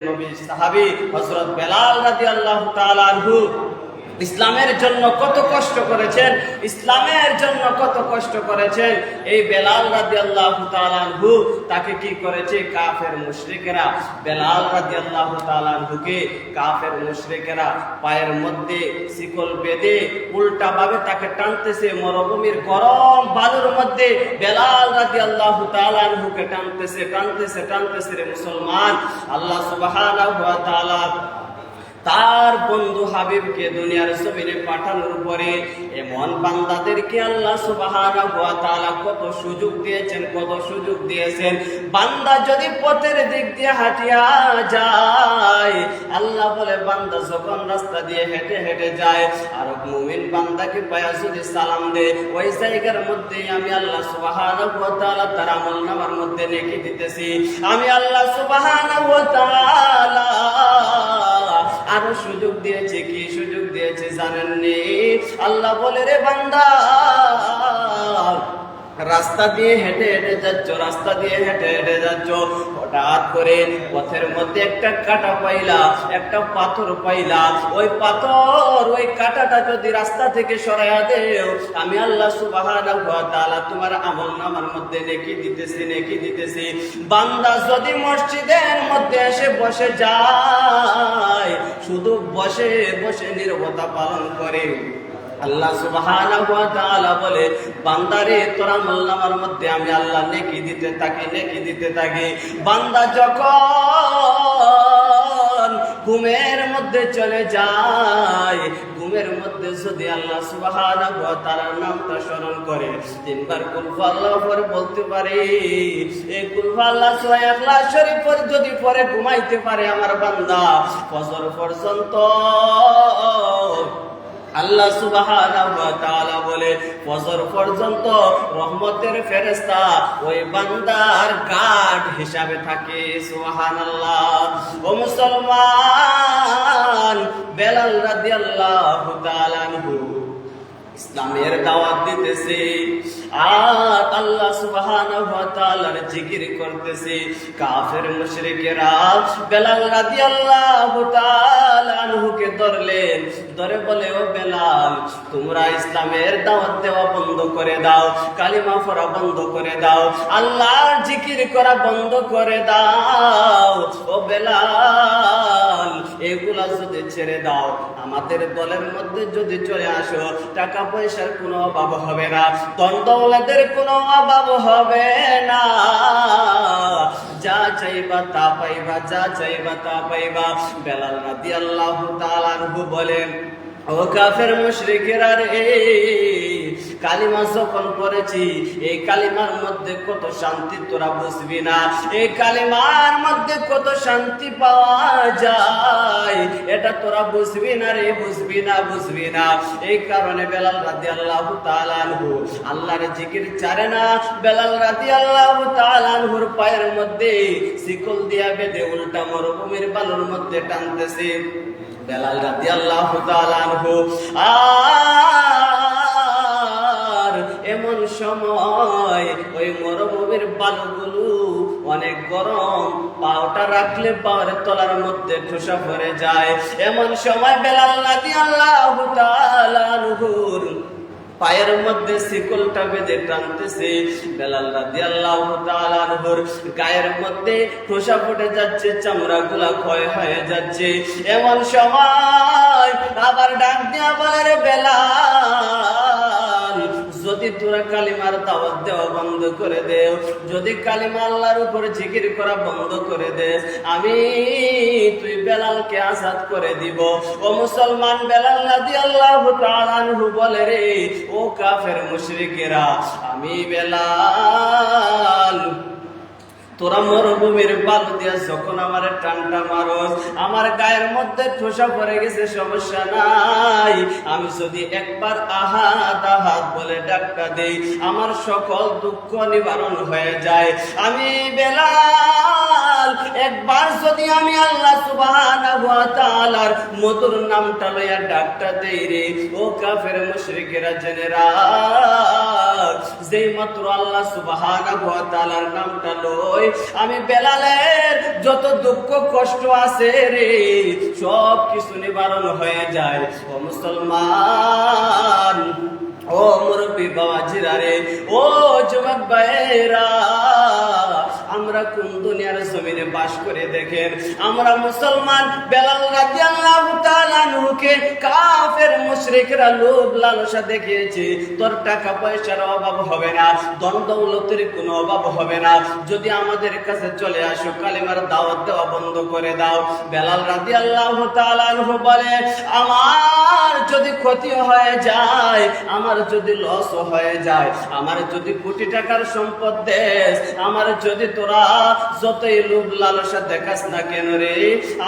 নবী সাহাবি হযরত বেলাল রাদিয়াল্লাহু তাআলা আনহু ইসলামের জন্য কত কষ্ট করেছেন, ইসলামের জন্য কত কষ্ট করেছেন, এই বেলাল রাদিয়াল্লাহু আল্লাহ আনহু তাকে কি করেছে? কাফের মুশরিকেরা। বেলাল রাদিয়াল্লাহু তাআলা আনহুকে কাফের মুশরিকেরা পায়ের মধ্যে শিকল বেঁধে উল্টা ভাবে তাকে টানতেছে, মরুভূমির গরম বালুর মধ্যে বেলাল রাদিয়াল্লাহু তাআলা আনহুকে টানতেছে টানতেছে টানতেছে রে মুসলমান। আল্লাহ তাআলা তার বন্ধু হাবিবকে দুনিয়ার জমিনে পাঠানোর পরে এমন বান্দাদেরকে আল্লাহ তাআলা কত সুযোগ দিয়েছেন, কত সুযোগ দিয়েছেন। বান্দা যদি পথের দিক দিয়ে হাঁটিয়া যায়, আল্লাহ বলে, বান্দা যখন রাস্তা দিয়ে হেঁটে হেঁটে যায়, আর মুমিন বান্দাকে পায়া যদি সালাম দে, ওই জায়গার মধ্যে আমি আল্লাহ তাআলা তার আমল নামার মধ্যে নেকি দিতেছি। আমি আল্লাহ সুবহানাহু ওয়া তাআলা জানেননি। আল্লাহ বলে, রে বান্দা, রাস্তা দিয়ে হেঁটে হেঁটে যাচ্ছ, রাস্তা দিয়ে হেঁটে হেঁটে যাচ্ছ। হঠাৎ করে পথের মধ্যে একটা কাটা পাইলা, একটা পাথর পাইলা। ওই পাথর, ওই কাটাটা যদি রাস্তা থেকে সরাইয়া দেও, আমি আল্লাহ ওয়া তোমার আমল নামার মধ্যে নেকি দিতেছি নেকি দিতেছি। বান্দা যদি মসজিদের মধ্যে এসে বসে যায় শুধু বসে বসে নিরবতা পালন করে। আল্লাহ সুবাহ বলে, বান্দারে, তোরা মোল্লামার মধ্যে আমি আল্লাহ নেকি দিতে থাকি, নেকি দিতে থাকি। বান্দা যখন ঘুমের মধ্যে চলে যায়। ঘুমের মধ্যে যদি আল্লাহ সুবহানাহু নামটা স্মরণ করে, তিনবার কুলফাল্লাহ পরে বলতে পারে এই কুলফু আল্লাহ শরীফ পরে যদি পরে ঘুমাইতে পারে আমার বান্দা, ফজর পর্যন্ত আল্লাহ সুবহানাহু ওয়া তাআলা বলে, ফজর পর্যন্ত রহমতের ফেরেশতা ওই বান্দার গার্ড হিসাবে থাকে, সুবহানাল্লাহ। ও মুসলমান, বেলাল রাদিয়াল্লাহু তাআলা আনহু ইসলামের দাওয়াত দিতেছে, আর আল্লাহ সুবহানাহু ওয়া তাআলার জিকির করতেছে। কাফের মুশরিকেরা বেলাল রাদিয়াল্লাহু তাআলা আনহুকে ধরলেন ধরে বলে, ও বেলাল, তোমরা ইসলামের দাওয়াত দেওয়া বন্ধ করে দাও, কালিমা পড়া বন্ধ করে দাও, আল্লাহর জিকির করা বন্ধ করে দাও। ও বেলাল, এগুলা যদি ছেড়ে দাও, আমাদের দলের মধ্যে যদি চলে আসো, টাকা পয়সার কোনো অভাব হবে না দ্বন্দ্বদের কোনো অভাব হবে না। যা চাইবা তা পাইবা, যা চাইবা তা পাইবা। বেলাল রাদি আল্লাহ তালানহু বলেন ও কাফের মুশরিকেরা রে। কালিমা যখন পড়েছি, এই কালিমার মধ্যে কত শান্তি তোরা বুঝবি না। এই কালিমার মধ্যে কত শান্তি পাওয়া যায়। এটা তোরা বুঝবি না রে, বুঝবি না বুঝবি না। এই কারণে বেলাল রাদি আল্লাহ তালানহু আল্লাহর জিকির চারে না। বেলাল রাদি আল্লাহ তালানহুর পায়ের মধ্যে শিকল দিয়া বেঁধে উল্টা মরুভূমির বালুর মধ্যে টানতেছে। বেলাল রাদি আল্লাহ তালানহু এমন সময়। ওই মরুভূমির বালুগুলো অনেক গরম, পাওটা রাখলে পাওয়ার তলার মধ্যে ঠোসা ভরে যায়। এমন সময় বেলাল রাদি আল্লাহ তালানহুর পায়ের মধ্যে শিকলটা বেঁধে টানতেছে। বেলাল রাদিয়াল্লাহু তাআলা আনহুর গায়ের মধ্যে ঠোসা ফুটে যাচ্ছে চামড়া গুলা ক্ষয় হয়ে যাচ্ছে। এমন সময় আবার ডাক দিয়া বলে, রে বেলাল যদি তোরা কালিমার দাওয়াত দেওয়া বন্ধ করে দেও, যদি কালিমা আল্লাহর উপরে জিকির করা বন্ধ করে দে আমি তুই বেলালকে আজাদ করে দিব। ও মুসলমান বেলাল নাদি আল্লাহ তাআলাহু বলে রে, ও কাফের মুশরিকেরা, আমি বেলাল তোরা মরুভূমির বালু দিয়া যখন আমার টানটা মারস, আমার গায়ের মধ্যে ঠোসা পড়ে গেছে, সমস্যা নাই। আমি যদি একবার আহাত আহাত বলে ডাক্তার দেই, আমার সকল দুঃখ নিবারণ হয়ে যায়। আমি বেলা একবার যদি আমি আল্লাহ সুবহানাহু ওয়া তাআলার মধুর নামটা লইয়া ডাকটা দেই রে, ও কাফের মুশরিকেরা জেনে রাখ যেই মাত্র আল্লাহ সুবহানাহু ওয়া তাআলার নামটা লই, আমি বেলালের যত দুঃখ কষ্ট আছে রে সব কিছু নিবারণ হয়ে যায়। ও মুসলমান ও মুরব্বী বাবাজিরা রে, ও যুবক ভাইরা আমরা কোন দুনিয়ার জমিনে বাস করে দেখেন, আমরা মুসলমান বেলাল রাদিয়াল্লাহু কাফের মুশরিকরা লোভ লালসা দেখিয়েছে। তোর টাকা পয়সার অভাব হবে না, ধন দৌলতের কোনো অভাব হবে না। যদি আমাদের কাছে চলে আসো, কালিমার দাওয়াত দেওয়া বন্ধ করে দাও। বেলাল রাদিয়াল্লাহু তাআলা বলে, আমার যদি ক্ষতি হয়ে যায়, আমার যদি লস হয়ে যায়, আমার যদি কোটি টাকার সম্পদ দেশ, আমার যদি তোরা যতই লোভ লালসা দেখাস না কেন রে,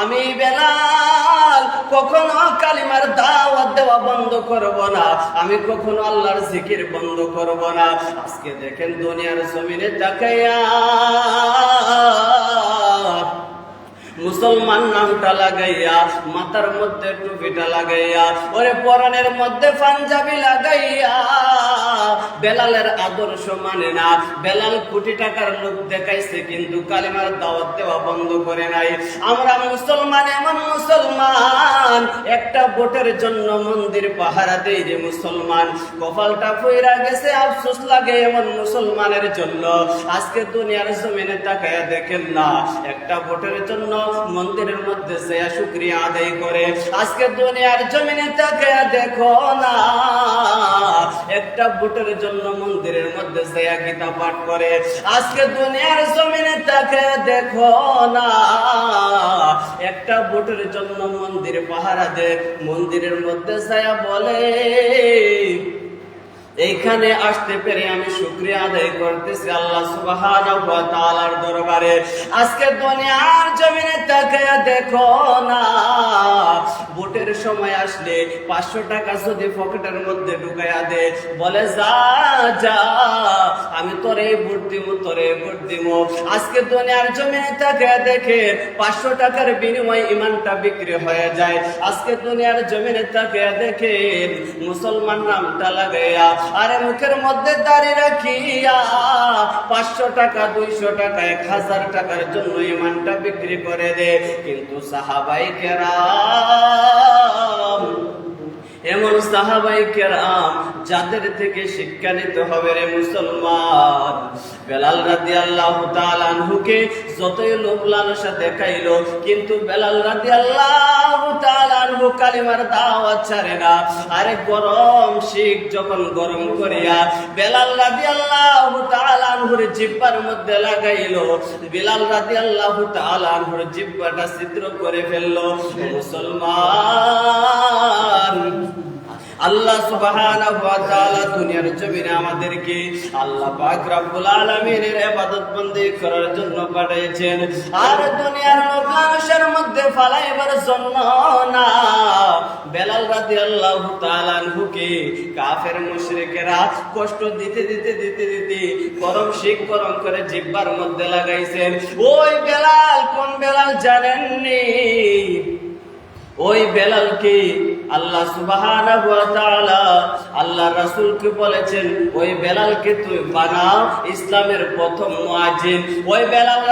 আমি বেলাল, কখনো কালিমার দাওয়াত দেওয়া বন্ধ করব না, আমি কখনো আল্লাহর জিকির বন্ধ করব না। আজকে দেখেন দুনিয়ার জমিনে তাকাইয়া মুসলমান নামটা লাগাইয়া, মাথার মধ্যে টুপিটা লাগাইয়া, ওরে পরনের মধ্যে পাঞ্জাবি লাগাইয়া, বেলালের আদর্শ মানে না। বেলাল কোটি টাকার লোক দেখাইছে, কিন্তু কালিমার দাওয়াত দেওয়া বন্ধ করে নাই। আমরা মুসলমান, এমন মুসলমান। একটা ভোটের জন্য মন্দির পাহারা দেই যে মুসলমান। কপালটা ফইরা গেছে, আফসোস লাগে এমন মুসলমানের জন্য। আজকে দুনিয়ার জমিনে তাকায়া দেখেন না, একটা ভোটের জন্য মন্দিরের মধ্যে সে শুক্রিয়া আদায় করে। আজকে দুনিয়ার জমিনে তাকে দেখো না। একটা ভোটের জন্য মন্দিরের মধ্যে সে গীতা পাঠ করে। আজকে দুনিয়ার জমিনে তাকে দেখো না। একটা ভোটের জন্য মন্দির পাহারা দে মন্দিরের মধ্যে ছায়া বলে এইখানে আসতে পেরে আমি শুক্রিয়া আদায় করতেছি আল্লাহ সুবহানাহু ওয়া তাআলার দরবারে। আজকে দুনিয়ার জমিনে তাকায়া দেখো না, ভোটের সময় আসলে পাঁচশো টাকা যদি পকেটের মধ্যে ঢুকাইয়া দে, বলে, যা যা, আমি তোরে ভোট দিব, তোরে ভোট দিব। আজকে দুনিয়ার জমিনে তাকায়া দেখে পাঁচশো টাকার বিনিময়ে ইমানটা বিক্রি হয়ে যায়। আজকে দুনিয়ার জমিনে তাকায়া দেখে মুসলমান নামটা লাগাইয়া আরে মুখের মধ্যে দাঁড়িয়ে রাখিয়া পাঁচশো টাকা, দুইশো টাকা, এক হাজার টাকার জন্য ইমানটা বিক্রি করে দে। কিন্তু সাহাবাই কেরা যাদের থেকে শিক্ষা নিতে হবে রে মুসলমান। বেলাল রাদি আল্লাহ তালানহুকে যতই লোক লালসা দেখাইলো, কিন্তু বেলাল রাদি আল্লাহ তালানহু কালিমার না। আরে গরম শিখ যখন গরম করিয়া বেলাল রাদি আল্লাহ তালানহুর জিব্বার মধ্যে লাগাইলো, বেলাল রাদি আল্লাহ তালানহুর জিব্বাটা ছিদ্র করে ফেলল। মুসলমান আল্লাহ সুবহানাহু ওয়া তাআলা দুনিয়ার জমিনে আমাদেরকে আল্লাহ পাক রব্বুল আলামিনের ইবাদত বন্দী করার জন্য পাঠিয়েছেন। আর দুনিয়ার মানুষের মধ্যে ফালাইবার জন্য না। বেলাল রাদিয়াল্লাহু তাআলা হুকে কাফের মুশরিকেরা কষ্ট দিতে দিতে দিতে দিতে গরম শিখ পরম করে জিব্বার মধ্যে লাগাইছেন। ওই বেলাল কোন বেলাল জানেননি? ওই বেলালকে আল্লাহ তাআলা আল্লাহ রাসূলকে বলেছেন, ওই বেলালকে তুই বানাও ইসলামের প্রথম ওই বেলাল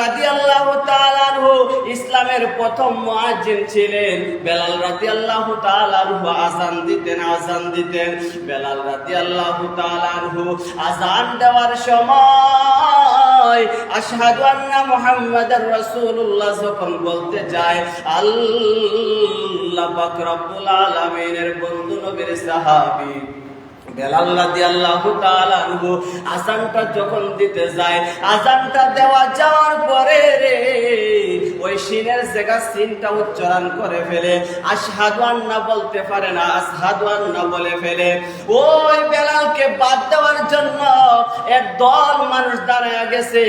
তাআলা আনহু ইসলামের প্রথম মুয়াজ্জিন ছিলেন। বেলাল রাদিয়াল্লাহু তাআলা আনহু আযান দিতেন আযান দিতেন। বেলাল রাদিয়াল্লাহু তাআলা আনহু আযান দেওয়ার সময় আশহাদু আন্না মুহাম্মাদার রাসূলুল্লাহ যখন বলতে যায় আল্লাহ পাক রব্বুল আলামিনের বন্ধু নবীর সাহাবী বেলাল যখন দিতে যায় আসানটা দেওয়া যাওয়ার পরে রে ওই সিনের জায়গা সিনটা উচ্চারণ করে ফেলে। আশহাদু আন্না বলতে পারে না, আশহাদু আন্না বলে ফেলে। ওই বেলালকে বাদ দেওয়ার জন্য এক দল মানুষ দাঁড়ায় গেছে।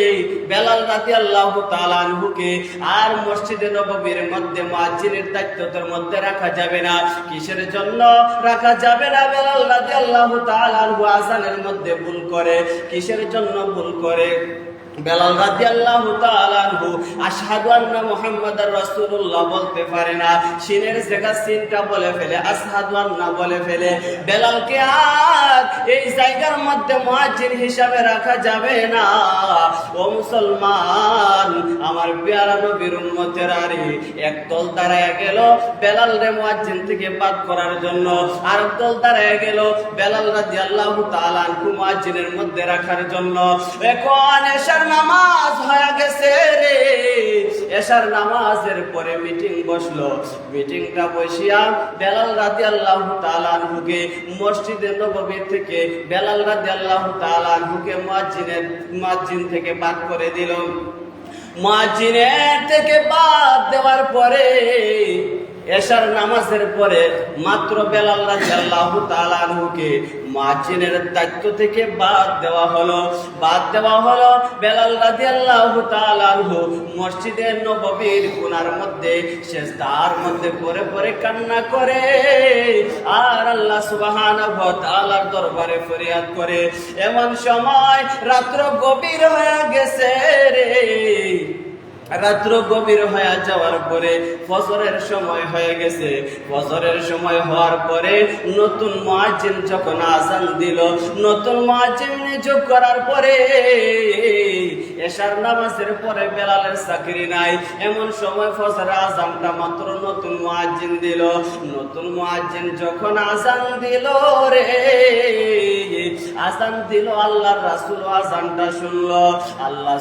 বেলাল রাদিয়াল্লাহু তাআলা আনহুকে। আর মসজিদে নববীর মধ্যে মুয়াজ্জিনের দায়িত্ব তোর মধ্যে রাখা যাবে না। কিসের জন্য রাখা যাবে না? বেলাল রাদিয়াল্লাহু তাআলা আনহু আযানের মধ্যে ভুল করে। কিসের জন্য ভুল করে? বেলাল আশহাদু আন্না মুহাম্মাদার রাসূলুল্লাহ বলতে পারে না। সিনের জায়গা সিনটা বলে ফেলে, আশহাদু আন্না বলে ফেলে। বেলালকে আর এই জায়গার মধ্যে মুয়াজ্জিন হিসাবে রাখা যাবে না। ও মুসলমান, আমার পেয়ারা নবীর উম্মতের এক দল দাঁড়ায় গেল বেলাল রে মুয়াজ্জিন থেকে বাদ করার জন্য। আর দল দাঁড়ায় গেল বেলাল রাদিয়াল্লাহু তাআলা আনহু মুয়াজ্জিনের মধ্যে রাখার জন্য। এখন এশার নামাজ হয়ে গেছে রে। এশার নামাজের পরে মিটিং বসল। মিটিংটা বসিয়া বেলাল রাদিয়াল্লাহু তাআলা আনহুকে মসজিদে নববী থেকে বেলাল রাদিয়াল্লাহু তাআলা আনহুকে মুয়াজ্জিনের মুয়াজ্জিন থেকে বাদ করে দিল। মুয়াজ্জিনের থেকে বাদ দেওয়ার পরে এশার নামাজের পরে মাত্র বেলাল রাদিয়াল্লাহু তাআলা আনহুকে মুয়াজ্জিনের দায়িত্ব থেকে বাদ দেওয়া হলো। বাদ দেওয়া হলো বেলাল রাদিয়াল্লাহু তাআলা আনহু মসজিদের নববীর কোণার মধ্যে সে তার মধ্যে পরে পরে কান্না করে, আর আল্লাহ সুবহানাহু ওয়া তাআলার দরবারে ফরিয়াদ করে। এমন সময় রাত্র গভীর হয়ে গেছে রে। রাত্র গভীর হয়ে যাওয়ার পরে ফজরের সময় হয়ে গেছে। ফজরের সময় হওয়ার পরে নতুন মুয়াজ্জিন যখন আজান দিল, নতুন মুয়াজ্জিন নিযোগ করার পরে নামাজের পরে বেলালের চাকরি নাই। এমন সময় আজানটা মাত্র নতুন দিল। নতুন যখন আজান দিল রে আজান দিল রাসূল আজানটা শুনলো। আল্লাহ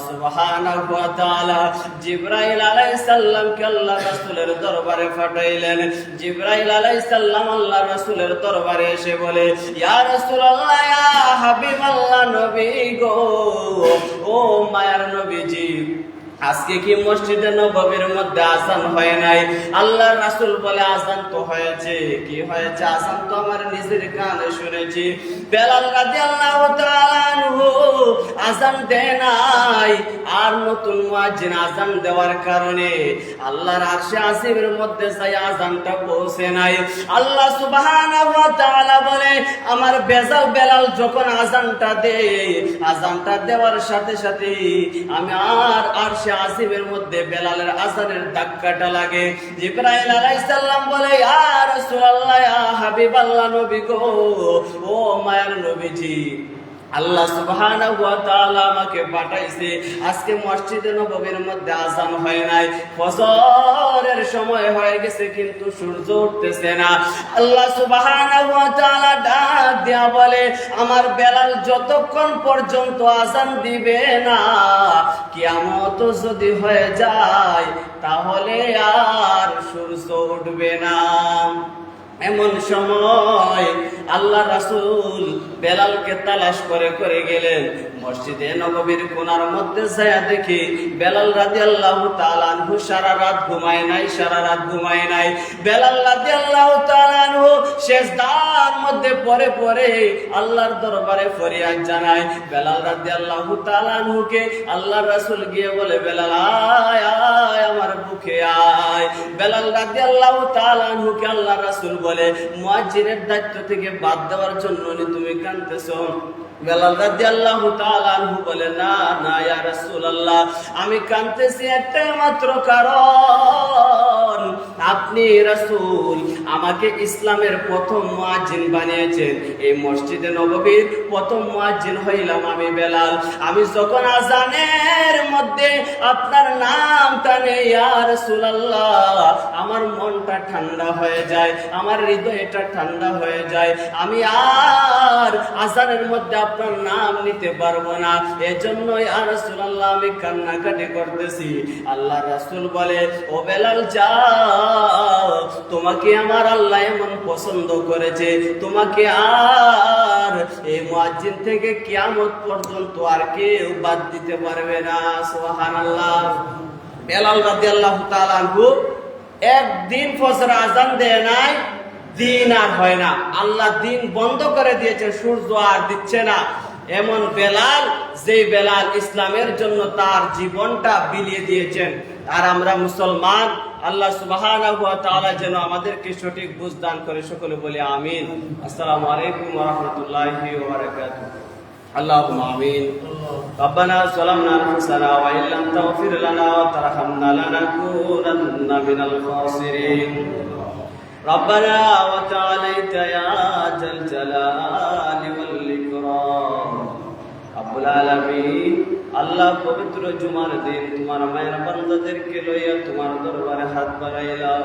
জিব্রাইল আলাইসাল্লামকে আল্লাহ রাসূলের দরবারে পাঠাইলেন জিব্রাইল আলাইসাল্লাম আল্লাহ রাসূলের দরবারে এসে বলে, ইয়া রাসূলুল্লাহ, ইয়া হাবিবাল্লাহ নবী গো, ও মায়ার নবীজি আজকে কি মসজিদে নববীর মধ্যে আজান হয় নাই? আল্লাহ রাসূল বলে, আজান তো হয়েছে। কি হয়েছে? আজান তো আমার নিজের কানে শুনেছি। বেলাল তাআলা আনহু, আজান দেয় নাই। আর নতুন মুয়াজ্জিন আজান দেওয়ার কারণে আল্লাহর আরশে আসিমের মধ্যে সেই আজানটা পৌঁছে নাই। আল্লাহ বলে আমার বেজাল বেলাল যখন আজানটা দেয়, আজানটা দেওয়ার সাথে সাথে আমি আর আর সে আসিমের মধ্যে বেলালের আজানের ধাক্কাটা লাগে। জিব্রাইল আলাইসাল্লাম বলে আর সুয়াল্লাহ হাবিব আল্লাহ নবী গো, ও মায়ার নবীজি আল্লাহ তাআলা আমাকে পাঠাইছে। আজকে মসজিদে নববীর মধ্যে আজান হয় নাই। ফজরের সময় হয়ে গেছে, কিন্তু সূর্য উঠতেছে না। আল্লাহ তাআলা ডাক দিয়া বলে, আমার বেলাল যতক্ষণ পর্যন্ত আজান দিবে না, কিয়ামত যদি হয়ে যায়, তাহলে আর সূর্য উঠবে না। এমন সময় আল্লাহ রাসুল বেলালকে তালাশ করে করে গেলেন। মসজিদে নববীর কোনার মধ্যে যায় দেখি বেলাল রাজি আল্লাহ তালানহু সারা রাত ঘুমায় নাই, সারা রাত ঘুমায় নাই। বেলাল রাজি আল্লাহ তালানহু শেষ সেজদার মধ্যে পরে পরে আল্লাহর দরবারে ফরিয়াদ জানায়। বেলাল রাতে আল্লাহ আনহুকে আল্লাহর রাসুল গিয়ে বলে, বেলাল, আয় আমার বুকে আয়। বেলাল রাতে আল্লাহ আনহুকে আল্লাহ রাসুল বলে মাজিরের দায়িত্ব থেকে বাদ দেওয়ার জন্য তুমি কাঁদতেছো? আমি কাঁদতেছি একটা মাত্র কারণ আপনি রাসূল, আমাকে ইসলামের প্রথম মুয়াজ্জিন বানিয়েছেন। এই মসজিদে নববীর প্রথম মুয়াজ্জিন হইলাম আমি, বেলাল। আমি যখন আজানের মধ্যে আপনার নাম টানে আমার মনটা ঠান্ডা হয়ে যায়, আমার হৃদয়টা ঠান্ডা হয়ে যায়। আমি আর আজানের মধ্যে আপনার নাম নিতে পারব না। এজন্যই আর রাসূলুল্লাহ আমি কান্নাকাটি করতেছি। আল্লাহ রাসূল বলে, ও বেলাল, যাও। তোমাকে আমার আল্লাহ এমন পছন্দ করেছে। তোমাকে আর এই মুয়াজ্জিন থেকে কিয়ামত পর্যন্ত আর কেউ বাদ দিতে পারবে না। সুবহানাল্লাহ। বেলাল রাদিয়াল্লাহু তাআলা আনহু একদিন ফজর আজান দেয় নাই। দিন আর হয় না আল্লাহ দিন বন্ধ করে দিয়েছে সূর্য আর দিচ্ছে না এমন বেলাল যে বেলাল ইসলামের জন্য তার জীবনটা বিলিয়ে দিয়েছেন আর আমরা মুসলমান আল্লাহ সুবহানাহু ওয়া তাআলা যেন আমাদেরকে সঠিক বুঝ দান করে সকলে বলে আমিন আসসালামু আলাইকুম ওয়া রাহমাতুল্লাহি ওয়া বারাকাতুহু اللهم آمين ربنا ظلمنا أنفسنا وإن لم تغفر لنا وترحمنا لنكونن من الخاسرين ربنا وتعاليت يا ذا الجلال والإكرام রব্বুল আলামিন আল্লাহ পবিত্র জুমার দিন তোমার মায়ের বান্দাদেরকে লইয়া তোমার দরবারে হাত বাড়াইলাম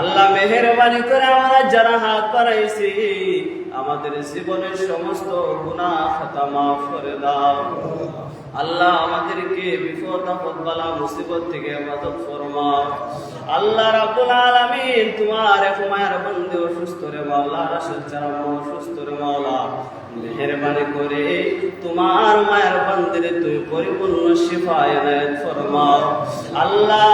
আল্লাহ মেহেরবানি করে আমরা যারা হাত বাড়াইছি আমাদের জীবনের সমস্ত গুনাহ খাতা মাফ করে দাও। আল্লাহ আমাদেরকে বিপদ, আপদ, বালা, মুসিবত থেকে মদত ফরমাও। আল্লাহ রাব্বুল আলামিন তোমার এক মায়ের বন্ধু অসুস্থ রে মাওলা, রাসূল যারা অসুস্থ রে মাওলা। মেহেরবানি করে তোমার মায়ের বন্দিরে তুমি পরিপূর্ণ শিফা এনায়েত ফরমাও। আল্লাহ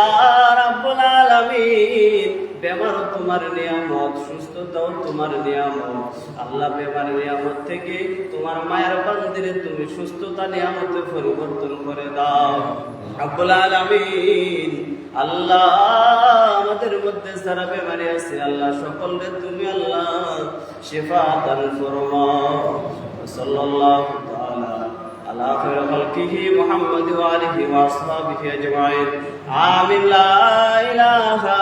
রাব্বুল আলামিন বেমারও তোমার নিয়ামত, সুস্থতাও তোমার নিয়ামত। আল্লাহ বেমার নিয়ামত থেকে তোমার মায়ের বান্দিরে তুমি সুস্থতা, নিয়ামতে পরিবর্তন করে দাও। আব্বুল আলামিন, আল্লাহ আমাদের মধ্যে যারা বেমারি আছে, আল্লাহ সকলকে তুমি আল্লাহ শেফা দান ফরমাও সাল্লাল্লাহু তাআলা খালকিহি মুহাম্মদ ওয়া আলিহি ওয়া আসহাবিহি আজমাইন। আমিন, লা ইলাহা